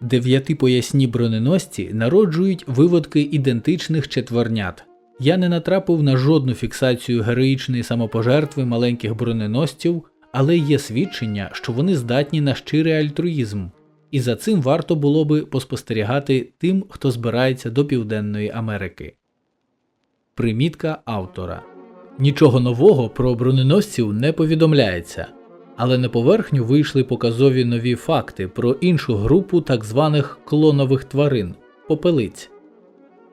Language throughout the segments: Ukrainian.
Дев'ятипоясні броненосці народжують виводки ідентичних четвернят. Я не натрапив на жодну фіксацію героїчної самопожертви маленьких броненосців, але є свідчення, що вони здатні на щирий альтруїзм, і за цим варто було би поспостерігати тим, хто збирається до Південної Америки. Примітка автора Нічого нового про броненосців не повідомляється, але на поверхню вийшли показові нові факти про іншу групу так званих клонових тварин попелиць.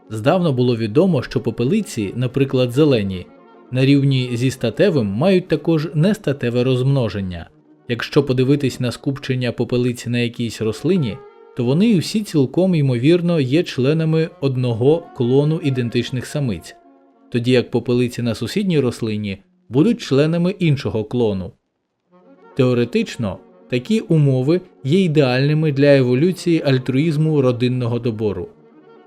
Здавна було відомо, що попелиці, наприклад, зелені, на рівні зі статевим мають також нестатеве розмноження. Якщо подивитись на скупчення попелиць на якійсь рослині, то вони всі цілком ймовірно є членами одного клону ідентичних самиць, тоді як попелиці на сусідній рослині будуть членами іншого клону. Теоретично, такі умови є ідеальними для еволюції альтруїзму родинного добору.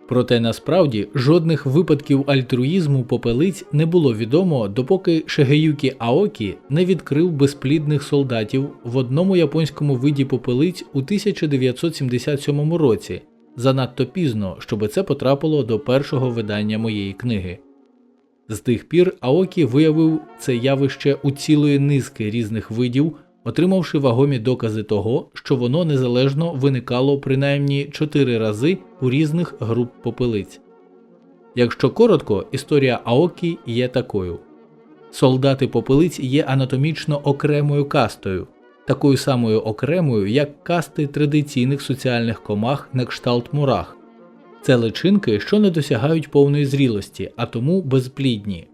Проте насправді жодних випадків альтруїзму попелиць не було відомо, допоки Шигеюкі Аокі не відкрив безплідних солдатів в одному японському виді попелиць у 1977 році, занадто пізно, щоб це потрапило до першого видання моєї книги. З тих пір Аокі виявив це явище у цілої низки різних видів, отримавши вагомі докази того, що воно незалежно виникало принаймні чотири рази у різних груп попелиць. Якщо коротко, історія Аокі є такою: солдати попелиць є анатомічно окремою кастою, такою самою окремою, як касти традиційних соціальних комах на кшталт мурах. Це личинки, що не досягають повної зрілості, а тому безплідні.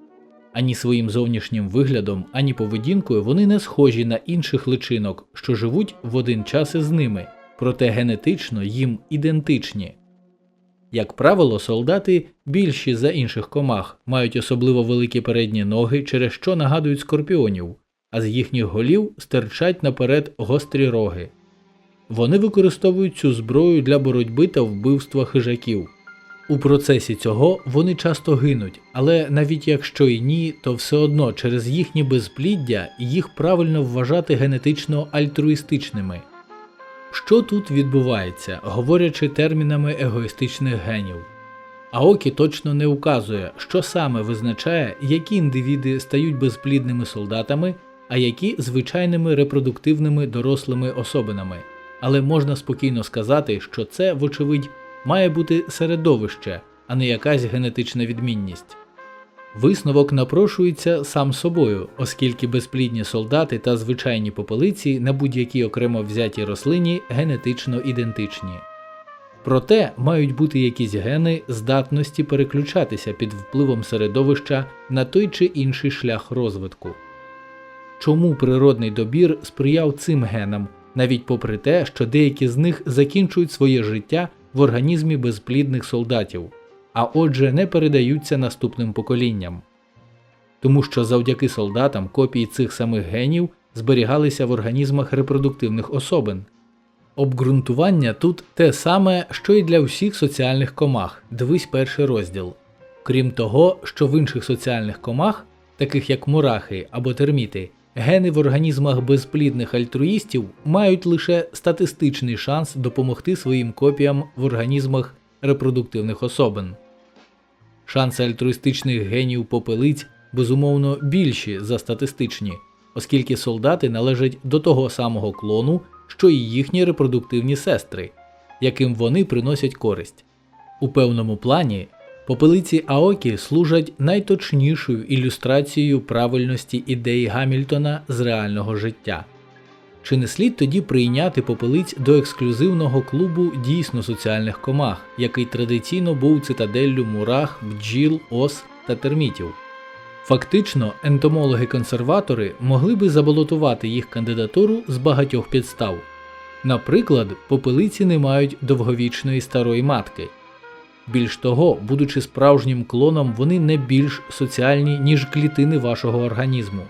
Ані своїм зовнішнім виглядом, ані поведінкою вони не схожі на інших личинок, що живуть в один час із ними, проте генетично їм ідентичні. Як правило, солдати більші за інших комах, мають особливо великі передні ноги, через що нагадують скорпіонів, а з їхніх голів стирчать наперед гострі роги. Вони використовують цю зброю для боротьби та вбивства хижаків. У процесі цього вони часто гинуть, але навіть якщо і ні, то все одно через їхнє безпліддя їх правильно вважати генетично альтруїстичними. Що тут відбувається, говорячи термінами егоїстичних генів? Аокі точно не указує, що саме визначає, які індивіди стають безплідними солдатами, а які звичайними репродуктивними дорослими особинами, але можна спокійно сказати, що це, вочевидь, має бути середовище, а не якась генетична відмінність. Висновок напрошується сам собою, оскільки безплідні солдати та звичайні попелиці на будь-якій окремо взятій рослині генетично ідентичні. Проте мають бути якісь гени здатності переключатися під впливом середовища на той чи інший шлях розвитку. Чому природний добір сприяв цим генам, навіть попри те, що деякі з них закінчують своє життя в організмі безплідних солдатів, а отже не передаються наступним поколінням. Тому що завдяки солдатам копії цих самих генів зберігалися в організмах репродуктивних особин. Обґрунтування тут те саме, що й для всіх соціальних комах, дивись перший розділ. Крім того, що в інших соціальних комах, таких як мурахи або терміти, гени в організмах безплідних альтруїстів мають лише статистичний шанс допомогти своїм копіям в організмах репродуктивних особин. Шанси альтруїстичних генів попелиць безумовно більші за статистичні, оскільки солдати належать до того самого клону, що і їхні репродуктивні сестри, яким вони приносять користь. У певному плані попелиці Аокі служать найточнішою ілюстрацією правильності ідеї Гамільтона з реального життя. Чи не слід тоді прийняти попелиць до ексклюзивного клубу дійсно соціальних комах, який традиційно був цитаделлю мурах, бджіл, ос та термітів? Фактично, ентомологи-консерватори могли би забалотувати їх кандидатуру з багатьох підстав. Наприклад, попелиці не мають довговічної старої матки. Більш того, будучи справжнім клоном, вони не більш соціальні, ніж клітини вашого організму.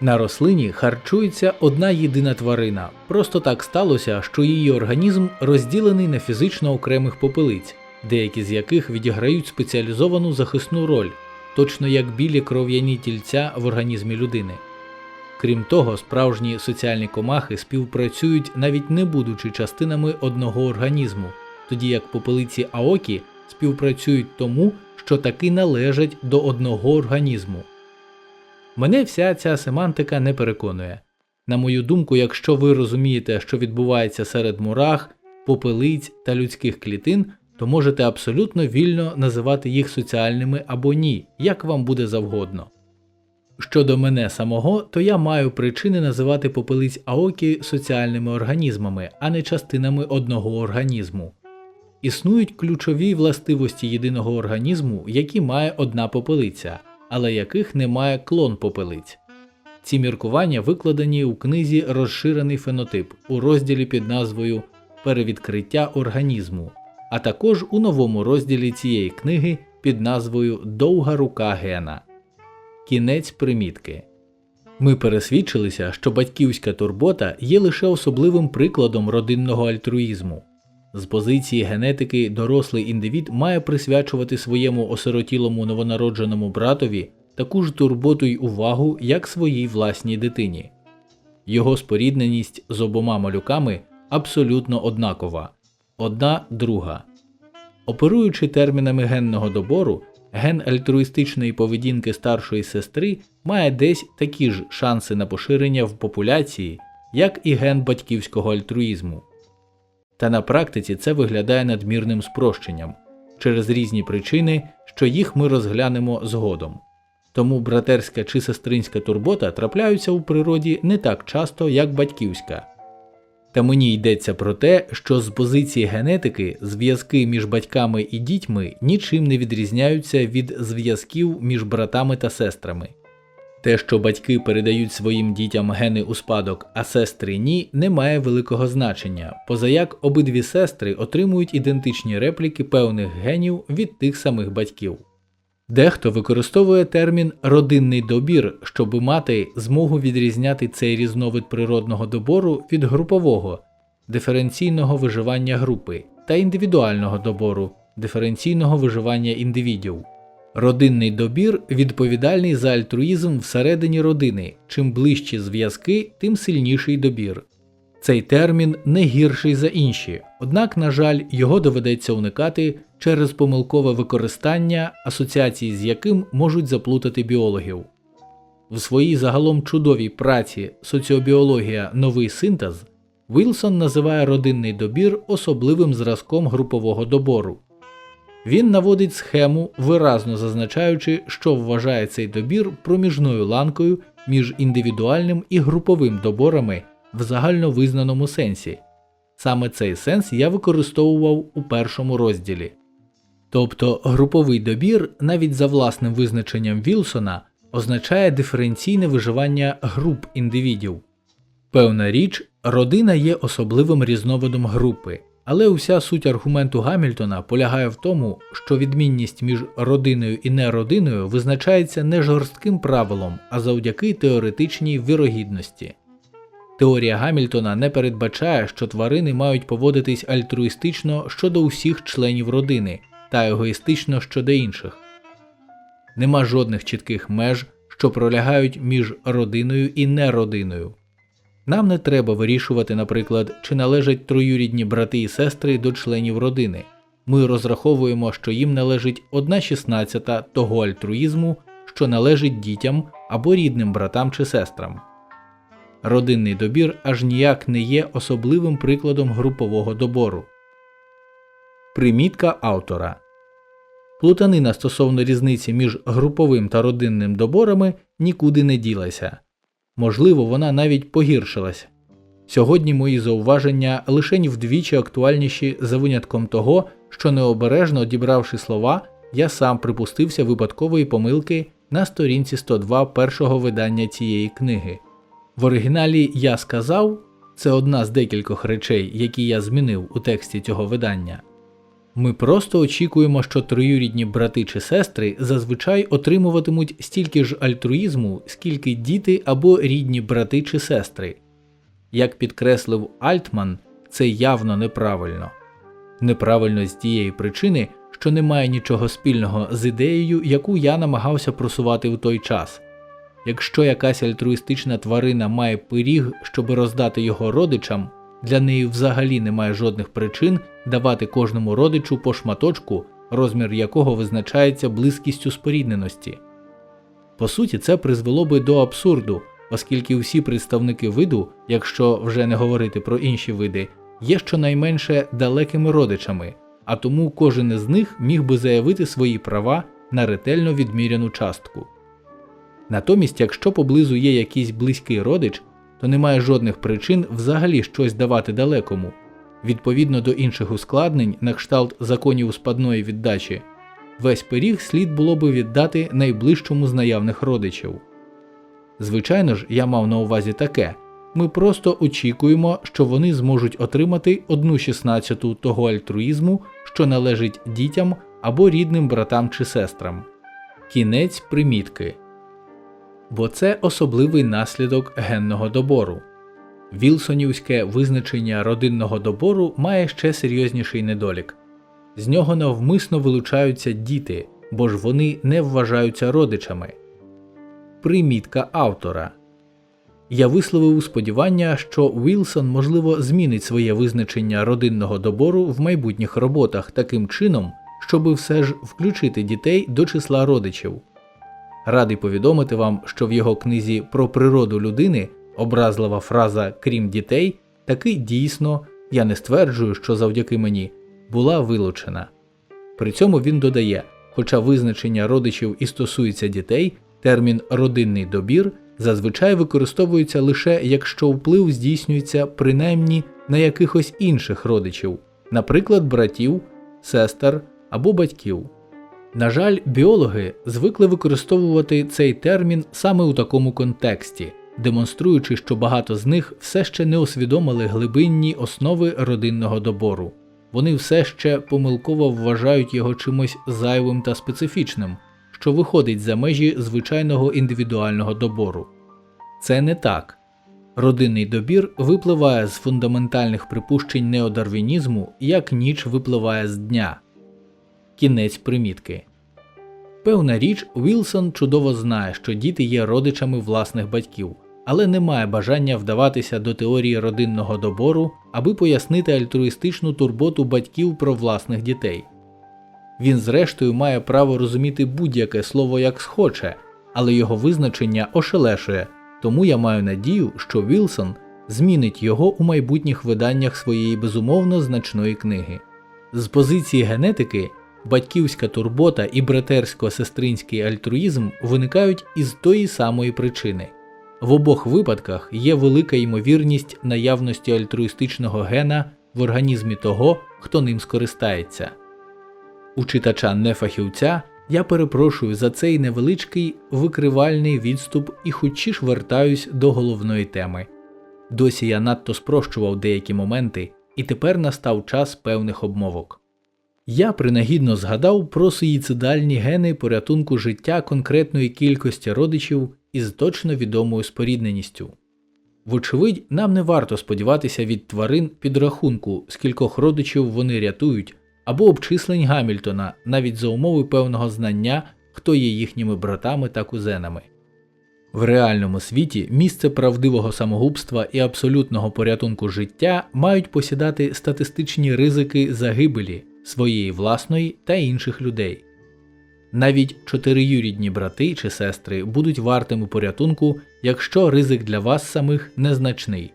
На рослині харчується одна єдина тварина. Просто так сталося, що її організм розділений на фізично окремих попелиць, деякі з яких відіграють спеціалізовану захисну роль, точно як білі кров'яні тільця в організмі людини. Крім того, справжні соціальні комахи співпрацюють навіть не будучи частинами одного організму, тоді як попелиці Аокі співпрацюють тому, що таки належать до одного організму. Мене вся ця семантика не переконує. На мою думку, якщо ви розумієте, що відбувається серед мурах, попелиць та людських клітин, то можете абсолютно вільно називати їх соціальними або ні, як вам буде завгодно. Щодо мене самого, то я маю причини називати попелиць Аокі соціальними організмами, а не частинами одного організму. Існують ключові властивості єдиного організму, які має одна попелиця, але яких немає клон попелиць. Ці міркування викладені у книзі Розширений фенотип у розділі під назвою Перевідкриття організму, а також у новому розділі цієї книги під назвою Довга рука гена. Кінець примітки. Ми пересвідчилися, що батьківська турбота є лише особливим прикладом родинного альтруїзму. З позиції генетики дорослий індивід має присвячувати своєму осиротілому новонародженому братові таку ж турботу й увагу, як своїй власній дитині. Його спорідненість з обома малюками абсолютно однакова одна друга. Оперуючи термінами генного добору, ген альтруїстичної поведінки старшої сестри має десь такі ж шанси на поширення в популяції, як і ген батьківського альтруїзму. Та на практиці це виглядає надмірним спрощенням через різні причини, що їх ми розглянемо згодом. Тому братерська чи сестринська турбота трапляються у природі не так часто, як батьківська. Та мені йдеться про те, що з позиції генетики зв'язки між батьками і дітьми нічим не відрізняються від зв'язків між братами та сестрами. Те, що батьки передають своїм дітям гени у спадок, а сестри ні, не має великого значення, позаяк обидві сестри отримують ідентичні репліки певних генів від тих самих батьків. Дехто використовує термін родинний добір, щоб мати змогу відрізняти цей різновид природного добору від групового, диференційного виживання групи та індивідуального добору, диференційного виживання індивідів. Родинний добір відповідальний за альтруїзм всередині родини. Чим ближчі зв'язки, тим сильніший добір. Цей термін не гірший за інші, однак, на жаль, його доведеться уникати через помилкове використання, асоціації з яким можуть заплутати біологів. В своїй загалом чудовій праці Соціобіологія Новий синтез Вілсон називає родинний добір особливим зразком групового добору. Він наводить схему, виразно зазначаючи, що вважає цей добір проміжною ланкою між індивідуальним і груповим доборами в загальновизнаному сенсі. Саме цей сенс я використовував у першому розділі. Тобто груповий добір, навіть за власним визначенням Вілсона, означає диференційне виживання груп індивідів. Певна річ, родина є особливим різновидом групи, але уся суть аргументу Гамільтона полягає в тому, що відмінність між родиною і неродиною визначається не жорстким правилом, а завдяки теоретичній вірогідності. Теорія Гамільтона не передбачає, що тварини мають поводитись альтруїстично щодо усіх членів родини та егоїстично щодо інших. Нема жодних чітких меж, що пролягають між родиною і неродиною. Нам не треба вирішувати, наприклад, чи належать троюрідні брати і сестри до членів родини. Ми розраховуємо, що їм належить одна шістнадцята того альтруїзму, що належить дітям або рідним братам чи сестрам. Родинний добір аж ніяк не є особливим прикладом групового добору. Примітка автора Плутанина стосовно різниці між груповим та родинним доборами нікуди не ділася. Можливо, вона навіть погіршилась. Сьогодні мої зауваження лише вдвічі актуальніші за винятком того, що необережно одібравши слова, я сам припустився випадкової помилки на сторінці 102 першого видання цієї книги. В оригіналі я сказав це одна з декількох речей, які я змінив у тексті цього видання. Ми просто очікуємо, що троюрідні брати чи сестри зазвичай отримуватимуть стільки ж альтруїзму, скільки діти або рідні брати чи сестри. Як підкреслив Альтман, це явно неправильно. Неправильно з тієї причини, що немає нічого спільного з ідеєю, яку я намагався просувати в той час. якщо якась альтруїстична тварина має пиріг, щоб роздати його родичам, для неї взагалі немає жодних причин давати кожному родичу по шматочку, розмір якого визначається близькістю спорідненості. По суті, це призвело би до абсурду, оскільки всі представники виду, якщо вже не говорити про інші види, є щонайменше далекими родичами, а тому кожен із них міг би заявити свої права на ретельно відміряну частку. Натомість, якщо поблизу є якийсь близький родич, то немає жодних причин взагалі щось давати далекому. Відповідно до інших ускладнень, на кшталт законів спадної віддачі, весь пиріг слід було би віддати найближчому з наявних родичів. Звичайно ж, я мав на увазі таке ми просто очікуємо, що вони зможуть отримати одну шістнадцяту того альтруїзму, що належить дітям або рідним братам чи сестрам. Кінець примітки. Бо це особливий наслідок генного добору. Вілсонівське визначення родинного добору має ще серйозніший недолік з нього навмисно вилучаються діти, бо ж вони не вважаються родичами. Примітка автора я висловив сподівання, що Вілсон, можливо, змінить своє визначення родинного добору в майбутніх роботах таким чином, щоби все ж включити дітей до числа родичів. Радий повідомити вам, що в його книзі про природу людини образлива фраза крім дітей таки дійсно, я не стверджую, що завдяки мені, була вилучена. При цьому він додає, хоча визначення родичів і стосується дітей, термін родинний добір зазвичай використовується лише якщо вплив здійснюється принаймні на якихось інших родичів, наприклад, братів, сестер або батьків. На жаль, біологи звикли використовувати цей термін саме у такому контексті, демонструючи, що багато з них все ще не усвідомили глибинні основи родинного добору. Вони все ще помилково вважають його чимось зайвим та специфічним, що виходить за межі звичайного індивідуального добору. Це не так. Родинний добір випливає з фундаментальних припущень неодарвінізму, як ніч випливає з дня. Кінець примітки. Певна річ, Вілсон чудово знає, що діти є родичами власних батьків, але не має бажання вдаватися до теорії родинного добору, аби пояснити альтруїстичну турботу батьків про власних дітей. Він, зрештою, має право розуміти будь-яке слово як схоче, але його визначення ошелешує, тому я маю надію, що Вілсон змінить його у майбутніх виданнях своєї безумовно значної книги. З позиції генетики батьківська турбота і братерсько-сестринський альтруїзм виникають із тої самої причини. В обох випадках є велика ймовірність наявності альтруїстичного гена в організмі того, хто ним скористається. У читача нефахівця я перепрошую за цей невеличкий викривальний відступ і хоч ж вертаюсь до головної теми. Досі я надто спрощував деякі моменти, і тепер настав час певних обмовок. Я принагідно згадав про суїцидальні гени порятунку життя конкретної кількості родичів із точно відомою спорідненістю. Вочевидь, нам не варто сподіватися від тварин підрахунку, скількох родичів вони рятують, або обчислень Гамільтона навіть за умови певного знання, хто є їхніми братами та кузенами. В реальному світі місце правдивого самогубства і абсолютного порятунку життя мають посідати статистичні ризики загибелі своєї власної та інших людей. Навіть чотириюрідні брати чи сестри будуть вартими порятунку, якщо ризик для вас самих незначний.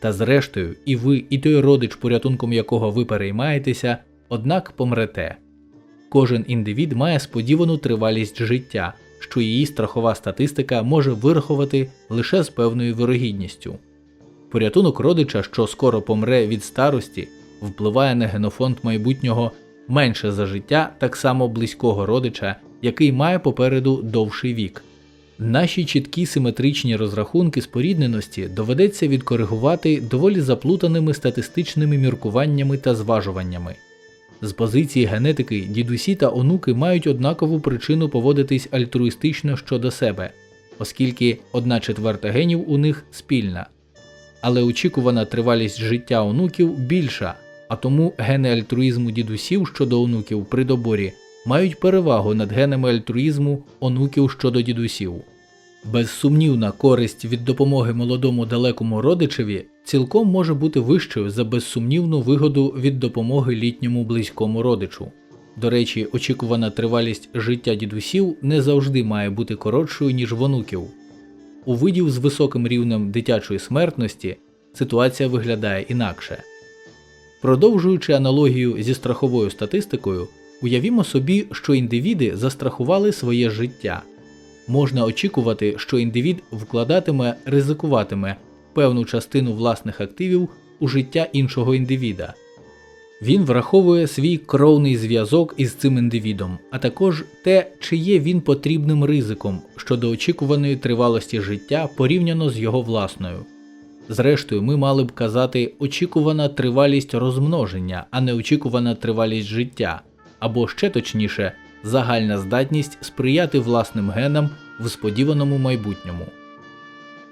Та зрештою, і ви, і той родич, порятунком якого ви переймаєтеся, однак помрете. Кожен індивід має сподівану тривалість життя, що її страхова статистика може вирахувати лише з певною вирогідністю. Порятунок родича, що скоро помре від старості, впливає на генофонд майбутнього менше за життя так само близького родича, який має попереду довший вік. Наші чіткі симетричні розрахунки спорідненості доведеться відкоригувати доволі заплутаними статистичними міркуваннями та зважуваннями. З позиції генетики дідусі та онуки мають однакову причину поводитись альтруїстично щодо себе, оскільки одна четверта генів у них спільна. Але очікувана тривалість життя онуків більша, а тому гени альтруїзму дідусів щодо онуків при доборі мають перевагу над генами альтруїзму онуків щодо дідусів. Безсумнівна користь від допомоги молодому далекому родичеві цілком може бути вищою за безсумнівну вигоду від допомоги літньому близькому родичу. До речі, очікувана тривалість життя дідусів не завжди має бути коротшою, ніж в онуків. У видів з високим рівнем дитячої смертності ситуація виглядає інакше. Продовжуючи аналогію зі страховою статистикою, уявімо собі, що індивіди застрахували своє життя. Можна очікувати, що індивід вкладатиме, ризикуватиме певну частину власних активів у життя іншого індивіда. Він враховує свій кровний зв'язок із цим індивідом, а також те, чи є він потрібним ризиком щодо очікуваної тривалості життя порівняно з його власною. Зрештою, ми мали б казати очікувана тривалість розмноження, а не очікувана тривалість життя, або ще точніше, загальна здатність сприяти власним генам в сподіваному майбутньому.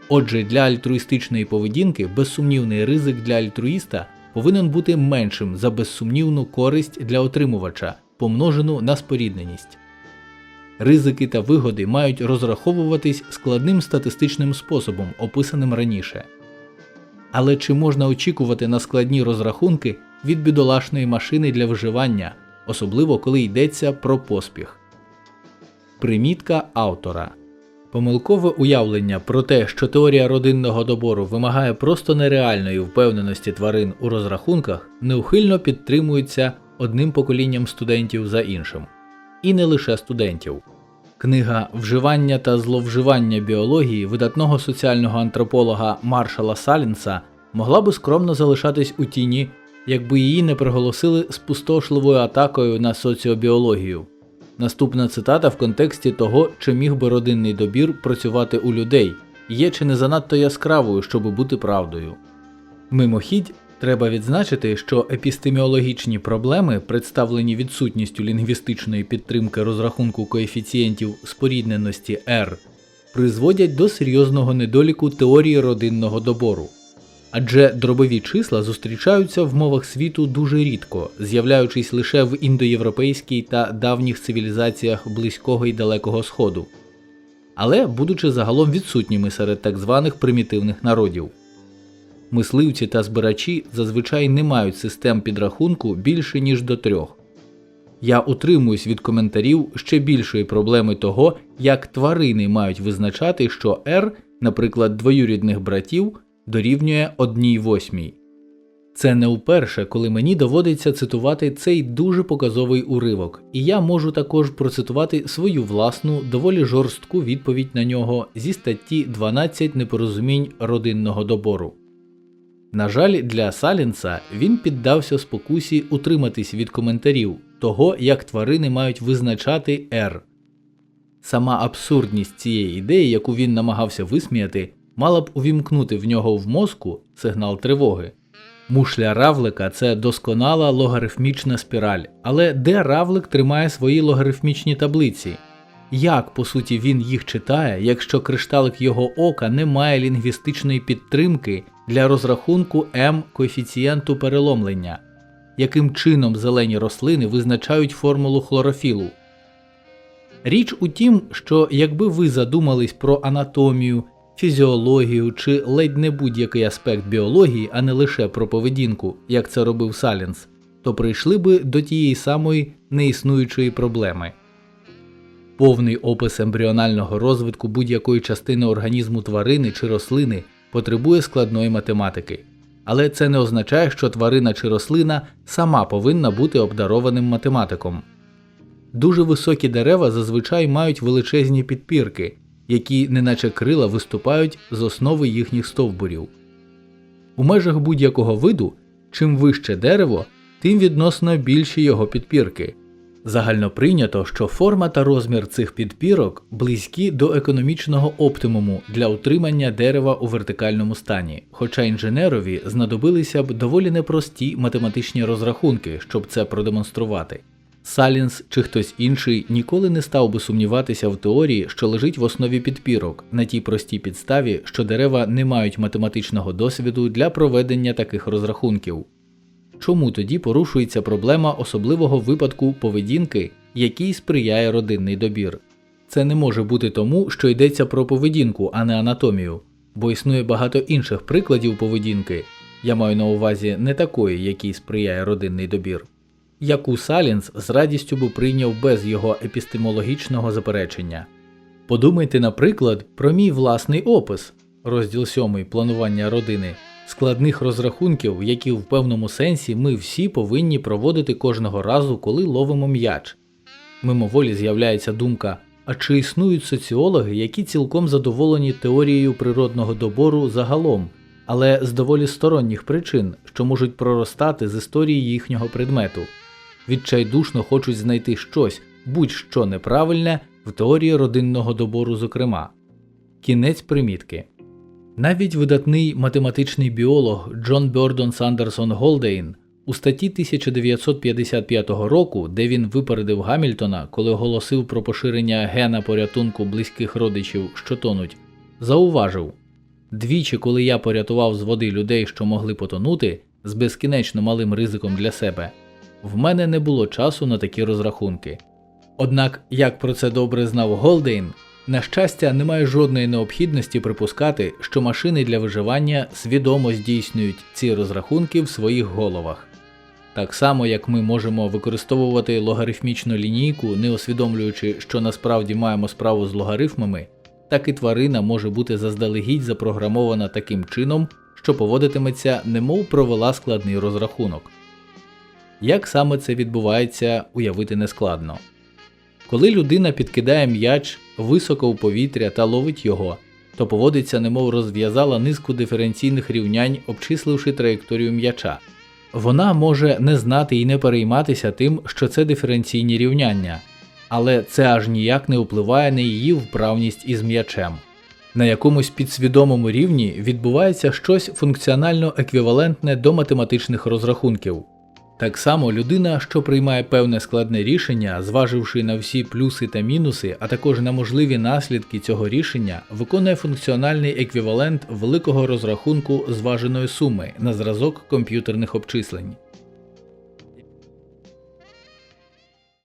Отже, для альтруїстичної поведінки безсумнівний ризик для альтруїста повинен бути меншим за безсумнівну користь для отримувача, помножену на спорідненість. Ризики та вигоди мають розраховуватись складним статистичним способом, описаним раніше. Але чи можна очікувати на складні розрахунки від бідолашної машини для виживання, особливо коли йдеться про поспіх? Примітка автора Помилкове уявлення про те, що теорія родинного добору вимагає просто нереальної впевненості тварин у розрахунках, неухильно підтримується одним поколінням студентів за іншим. І не лише студентів. Книга Вживання та зловживання біології видатного соціального антрополога Маршала Салінса могла би скромно залишатись у тіні, якби її не приголосили спустошливою атакою на соціобіологію. Наступна цитата в контексті того, чи міг би родинний добір працювати у людей, є чи не занадто яскравою, щоб бути правдою. Мимохідь, треба відзначити, що епістеміологічні проблеми, представлені відсутністю лінгвістичної підтримки розрахунку коефіцієнтів спорідненості R, призводять до серйозного недоліку теорії родинного добору. Адже дробові числа зустрічаються в мовах світу дуже рідко, з'являючись лише в індоєвропейській та давніх цивілізаціях Близького і Далекого Сходу, але будучи загалом відсутніми серед так званих примітивних народів. Мисливці та збирачі зазвичай не мають систем підрахунку більше ніж до трьох. Я утримуюсь від коментарів ще більшої проблеми того, як тварини мають визначати, що R, наприклад, двоюрідних братів дорівнює 1 восьмій. Це не вперше, коли мені доводиться цитувати цей дуже показовий уривок, і я можу також процитувати свою власну доволі жорстку відповідь на нього зі статті 12 непорозумінь родинного добору. На жаль, для Салінса він піддався спокусі утриматись від коментарів того, як тварини мають визначати R. Сама абсурдність цієї ідеї, яку він намагався висміяти, мала б увімкнути в нього в мозку сигнал тривоги. Мушля равлика це досконала логарифмічна спіраль, але де равлик тримає свої логарифмічні таблиці? Як, по суті, він їх читає, якщо кришталик його ока не має лінгвістичної підтримки для розрахунку М коефіцієнту переломлення? Яким чином зелені рослини визначають формулу хлорофілу? Річ у тім, що якби ви задумались про анатомію, фізіологію чи ледь не будь-який аспект біології, а не лише про поведінку, як це робив Салінс, то прийшли би до тієї самої неіснуючої проблеми. Повний опис ембріонального розвитку будь-якої частини організму тварини чи рослини потребує складної математики, але це не означає, що тварина чи рослина сама повинна бути обдарованим математиком. Дуже високі дерева зазвичай мають величезні підпірки, які, неначе крила, виступають з основи їхніх стовбурів. У межах будь-якого виду, чим вище дерево, тим відносно більші його підпірки. Загально прийнято, що форма та розмір цих підпірок близькі до економічного оптимуму для утримання дерева у вертикальному стані, хоча інженерові знадобилися б доволі непрості математичні розрахунки, щоб це продемонструвати. Салінс чи хтось інший ніколи не став би сумніватися в теорії, що лежить в основі підпірок, на тій простій підставі, що дерева не мають математичного досвіду для проведення таких розрахунків. Чому тоді порушується проблема особливого випадку поведінки, який сприяє родинний добір? Це не може бути тому, що йдеться про поведінку, а не анатомію, бо існує багато інших прикладів поведінки, я маю на увазі не такої, якій сприяє родинний добір, яку Салінс з радістю би прийняв без його епістемологічного заперечення. Подумайте, наприклад, про мій власний опис, розділ 7 планування родини, складних розрахунків, які в певному сенсі ми всі повинні проводити кожного разу, коли ловимо м'яч. Мимоволі з'являється думка, а чи існують соціологи, які цілком задоволені теорією природного добору загалом, але з доволі сторонніх причин, що можуть проростати з історії їхнього предмету, відчайдушно хочуть знайти щось, будь-що неправильне в теорії родинного добору, зокрема. Кінець примітки. Навіть видатний математичний біолог Джон Бьордон Сандерсон Голдейн у статті 1955 року, де він випередив Гамільтона, коли оголосив про поширення гена порятунку близьких родичів, що тонуть, зауважив двічі, коли я порятував з води людей, що могли потонути, з безкінечно малим ризиком для себе, в мене не було часу на такі розрахунки. Однак, як про це добре знав Голдейн, на щастя, немає жодної необхідності припускати, що машини для виживання свідомо здійснюють ці розрахунки в своїх головах. Так само, як ми можемо використовувати логарифмічну лінійку, не усвідомлюючи, що насправді маємо справу з логарифмами, так і тварина може бути заздалегідь запрограмована таким чином, що поводитиметься, немов провела складний розрахунок. Як саме це відбувається, уявити нескладно. Коли людина підкидає м'яч високо в повітря та ловить його, то поводиться, немов розв'язала низку диференційних рівнянь, обчисливши траєкторію м'яча. Вона може не знати і не перейматися тим, що це диференційні рівняння, але це аж ніяк не впливає на її вправність із м'ячем. На якомусь підсвідомому рівні відбувається щось функціонально еквівалентне до математичних розрахунків. Так само людина, що приймає певне складне рішення, зваживши на всі плюси та мінуси, а також на можливі наслідки цього рішення, виконує функціональний еквівалент великого розрахунку зваженої суми на зразок комп'ютерних обчислень.